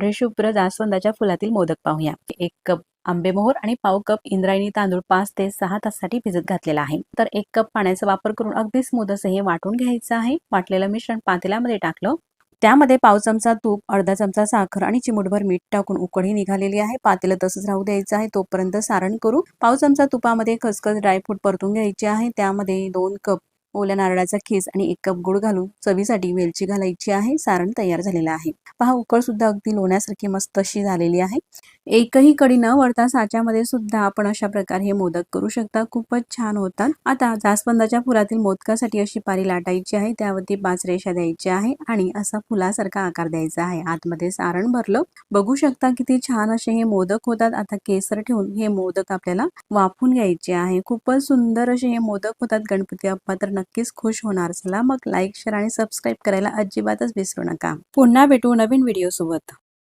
पांढरे शुभ्र जास्वंदाच्या फुलातील मोदक पाहूया. एक कप आंबेमोहर आणि पाव कप इंद्रायणी तांदूळ पाच ते सहा तासासाठी भिजत घातलेला आहे. तर एक कप पाण्याचा वापर करून अगदी स्मूद असं हे वाटून घ्यायचं आहे. वाटलेलं मिश्रण पातेल्यामध्ये टाकलं. त्यामध्ये पाव चमचा तूप अर्धा चमचा साखर आणि चिमूटभर मीठ टाकून उकळी निघालेली आहे. पातेलं तसंच राहू द्यायचं आहे. तोपर्यंत सारण करू. पाव चमचा तुपामध्ये खसखस ड्रायफ्रूट परतून घ्यायचे आहे. त्यामध्ये दोन कप ओल्या नारळाचा खीस आणि एक कप गुळ घालून चवीसाठी वेलची घालायची आहे. सारण तयार झालेलं आहे. पहा उकळ सुद्धा अगदी लोण्यासारखी मस्त अशी झालेली आहे. एकही कडी न वळता साच्यामध्ये सुद्धा आपण अशा प्रकारे हे मोदक करू शकता. खूपच छान होतात. आता जास्वंदाच्या फुलातील मोदकासाठी अशी पारी लाटायची आहे. त्यावरती पाच रेषा द्यायची आहे आणि असा फुलासारखा आकार द्यायचा आहे. आतमध्ये सारण भरलं. बघू शकता किती छान असे हे मोदक होतात. आता केसर ठेवून हे मोदक आपल्याला वाफून घ्यायचे आहे. खूपच सुंदर असे हे मोदक होतात. गणपती बाप्पा तर नक्कीच खुश होणार. चला मग लाईक शेअर आणि सबस्क्राईब करायला अजिबातच विसरू नका. पुन्हा भेटू नवीन व्हिडिओ सोबत.